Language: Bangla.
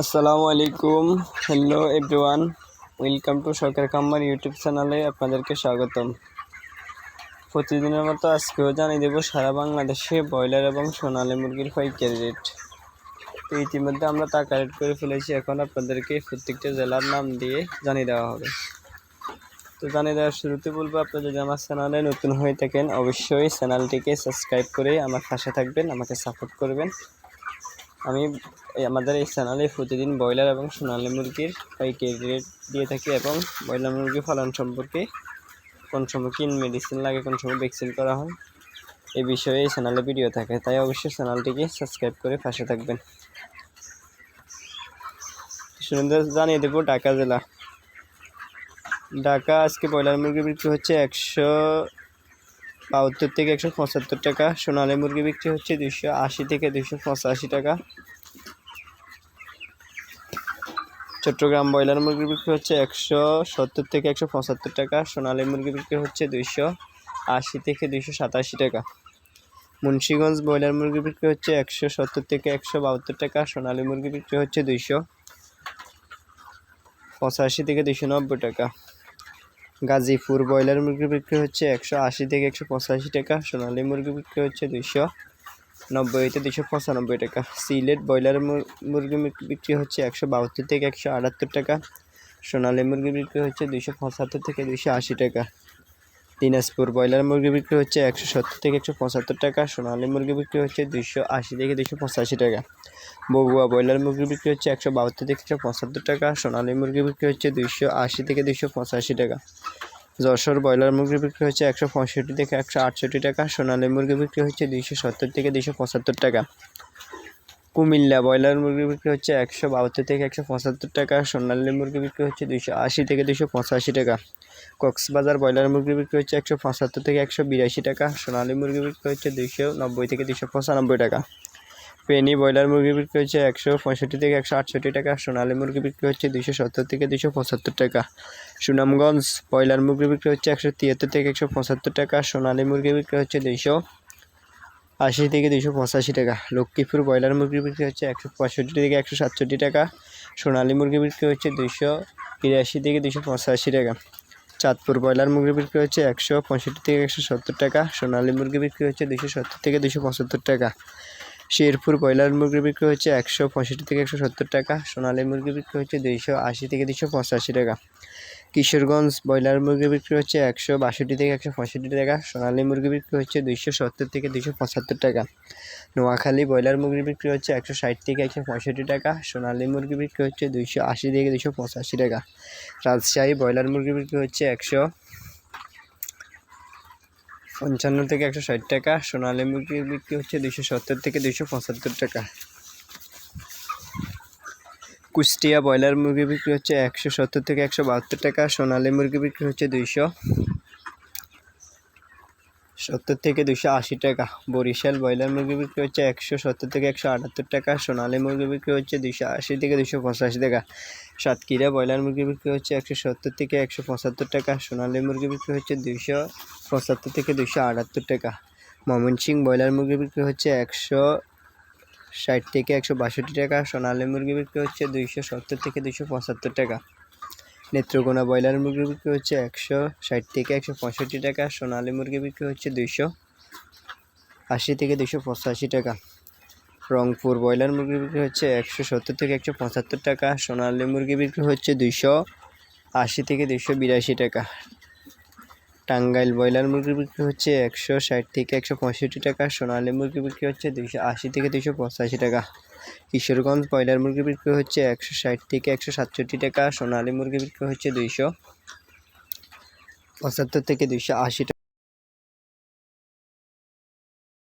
আসসালামু আলাইকুম। Hello everyone welcome to Sarkar কাম্বার YouTube চ্যানেলে আপনাদেরকে স্বাগতম। প্রতিদিনের মতো আজকেও জানিয়ে দেবো, সারা বাংলাদেশে ব্রয়লার এবং সোনালী মুরগির পাইকারি রেট। তো ইতিমধ্যে আমরা টাকা রেট করে ফেলেছি, এখন আপনাদেরকে প্রত্যেকটা জেলার নাম দিয়ে জানিয়ে দেওয়া হবে। তো জানিয়ে দেওয়ার শুরুতে বলব, আপনারা যদি আমার চ্যানেলে নতুন হয়ে থাকেন, অবশ্যই চ্যানেলটিকে সাবস্ক্রাইব করে আমার পাশে থাকবেন, আমাকে সাপোর্ট করবেন। আমি আমাদের এই চ্যানেলে প্রতিদিন ব্রয়লার এবং সোনালী মুরগির পাইকারি রেট দিয়ে থাকি এবং ব্রয়লার মুরগি পালন সম্পর্কে কোন সময় কি মেডিসিন লাগে, কোন সময় ভ্যাকসিন করা হয়, এই বিষয়ে এই চ্যানেলে ভিডিও থাকে। তাই অবশ্যই চ্যানেলটিকে সাবস্ক্রাইব করে পাশে থাকবেন। সুন্দর জানিয়ে দেবো ঢাকা জেলা। ঢাকা আজকে ব্রয়লার মুরগি বিক্রি হচ্ছে একশো বাহাত্তর থেকে একশো পঁচাত্তর টাকা। সোনালী মুরগি বিক্রি হচ্ছে দুশো আশি থেকে দুশো পঁচাশি টাকা। চট্টগ্রাম ব্রয়লার মুরগি বিক্রি হচ্ছে একশো সত্তর থেকে একশো পঁচাত্তর টাকা। সোনালী মুরগি বিক্রি হচ্ছে দুইশো আশি থেকে দুইশো সাতাশি টাকা। মুন্সীগঞ্জ ব্রয়লার মুরগি বিক্রি হচ্ছে একশো সত্তর থেকে একশো বাহাত্তর টাকা। সোনালী মুরগি বিক্রি হচ্ছে দুইশো পঁচাশি থেকে দুইশো নব্বই টাকা। গাজীপুর ব্রয়লার মুরগি বিক্রি হচ্ছে একশো আশি থেকে একশো পঁচাশি টাকা, সোনালী মুরগি বিক্রি হচ্ছে দুইশো নব্বই থেকে দুশো পঁচানব্বই টাকা। সিলেট ব্রয়লার মুরগি বিক্রি হচ্ছে একশো বাহাত্তর থেকে একশো আটাত্তর টাকা, সোনালী মুরগি বিক্রি হচ্ছে দুশো পঁচাত্তর থেকে দুশো আশি টাকা। দিনাজপুর ব্রয়লার মুরগি বিক্রি হচ্ছে একশো সত্তর থেকে একশো পঁচাত্তর টাকা, সোনালী মুরগি বিক্রি হচ্ছে দুশো আশি থেকে দুশো পঁচাশি টাকা। বগুয়া ব্রয়লার মুরগি বিক্রি হচ্ছে একশো বাহাত্তর থেকে একশো পঁচাত্তর টাকা, সোনালী মুরগি বিক্রি হচ্ছে দুশো আশি থেকে দুশো পঁচাশি টাকা। যশোর ব্রয়লার মুরগি বিক্রি হচ্ছে একশো পঁয়ষট্টি থেকে একশো আটষট্টি টাকা, সোনালী মুরগি বিক্রি হচ্ছে দুইশো সত্তর থেকে দুইশো পঁচাত্তর টাকা। কুমিল্লা ব্রয়লার মুরগি বিক্রি হচ্ছে একশো বাহাত্তর থেকে একশো পঁচাত্তর টাকা, সোনালী মুরগি বিক্রি হচ্ছে দুইশো আশি থেকে দুশো পঁচাশি টাকা। কক্সবাজার ব্রয়লার মুরগি বিক্রি হচ্ছে একশো পঁচাত্তর থেকে একশো বিরাশি টাকা, সোনালী মুরগি বিক্রি হচ্ছে দুইশো নব্বই থেকে দুশো পঁচানব্বই টাকা। পেনি ব্রয়লার মুরগি বিক্রি হচ্ছে একশো পঁয়ষট্টি থেকে একশো আটষট্টি টাকা, সোনালী মুরগি বিক্রি হচ্ছে দুশো সত্তর থেকে দুশো পঁচাত্তর টাকা। সুনামগঞ্জ ব্রয়লার মুরগি বিক্রি হচ্ছে একশো তিয়াত্তর থেকে একশো পঁচাত্তর টাকা, সোনালী মুরগি বিক্রি হচ্ছে দুইশো আশি থেকে দুশো পঁচাশি টাকা। লক্ষ্মীপুর ব্রয়লার মুরগি বিক্রি হচ্ছে একশো পঁয়ষট্টি থেকে একশো সাতষট্টি টাকা। সোনালী মুরগি বিক্রি হচ্ছে দুশো বিরাশি থেকে দুশো পঁচাশি টাকা। চাঁদপুর ব্রয়লার মুরগি বিক্রি হচ্ছে একশো পঁয়ষট্টি থেকে একশো সত্তর টাকা। সোনালী মুরগি বিক্রি হচ্ছে দুশো সত্তর থেকে দুশো পঁচাত্তর টাকা। শেরপুর ব্রয়লার মুরগি বিক্রি হচ্ছে একশো পঁয়ষট্টি থেকে একশো সত্তর টাকা। সোনালী মুরগি বিক্রি হচ্ছে দুইশো আশি থেকে দুশো পঁচাশি টাকা। কিশোরগঞ্জ ব্রয়লার মুরগি বিক্রি হচ্ছে একশো বাষট্টি থেকে একশো পঁয়ষট্টি টাকা, সোনালী মুরগি বিক্রি হচ্ছে দুইশো সত্তর থেকে দুইশো পঁচাত্তর টাকা। নোয়াখালী ব্রয়লার মুরগি বিক্রি হচ্ছে একশো ষাট থেকে একশো পঁয়ষট্টি টাকা, সোনালী মুরগি বিক্রি হচ্ছে দুইশো আশি থেকে দুইশো পঁচাশি টাকা। রাজশাহী ব্রয়লার মুরগি বিক্রি হচ্ছে একশো পঞ্চান্ন থেকে একশো ষাট টাকা, সোনালী মুরগি বিক্রি হচ্ছে দুইশো সত্তর থেকে দুইশো পঁচাত্তর টাকা। কুষ্টিয়া ব্রয়লার মুরগি বিক্রি হচ্ছে একশো সত্তর থেকে একশো বাহাত্তর টাকা, সোনালী মুরগি বিক্রি হচ্ছে দুইশো সত্তর থেকে দুশো আশি টাকা, বরিশাল ব্রয়লার মুরগি বিক্রি হচ্ছে একশো সত্তর থেকে একশো আটাত্তর টাকা, সোনালী মুরগি বিক্রি হচ্ছে দুশো আশি থেকে দুশো পঁচাশি টাকা, সাতক্ষীরা ব্রয়লার মুরগি বিক্রি হচ্ছে একশো সত্তর থেকে একশো পঁচাত্তর টাকা, সোনালী মুরগি বিক্রি হচ্ছে দুশো পঁচাত্তর থেকে দুশো আটাত্তর টাকা ময়মনসিং ব্রয়লার মুরগি বিক্রি হচ্ছে একশো ষাট থেকে একশো বাষট্টি টাকা, সোনালী মুরগি বিক্রি হচ্ছে দুইশো সত্তর থেকে দুইশো পঁচাত্তর টাকা। নেত্রকোনা ব্রয়লার মুরগি বিক্রি হচ্ছে একশো ষাট থেকে একশো পঁয়ষট্টি টাকা, সোনালী মুরগি বিক্রি হচ্ছে দুইশো আশি থেকে দুশো পঁচাশি টাকা। রংপুর ব্রয়লার মুরগি বিক্রি হচ্ছে একশো সত্তর থেকে একশো পঁচাত্তর টাকা, সোনালী মুরগি বিক্রি হচ্ছে দুইশো আশি থেকে দুইশো বিরাশি টাকা। টাঙ্গাইল ব্রয়লার মুরগি বিক্রি হচ্ছে একশো ষাট থেকে একশো পঁয়ষট্টি টাকা, সোনালী মুরগি বিক্রি হচ্ছে দুইশো আশি থেকে দুইশো পঁচাশি টাকা। কিশোরগঞ্জ ব্রয়লার মুরগি বিক্রি হচ্ছে একশো ষাট থেকে একশো সাতষট্টি টাকা, সোনালী মুরগি বিক্রি হচ্ছে দুইশো পঁচাত্তর থেকে দুইশো আশি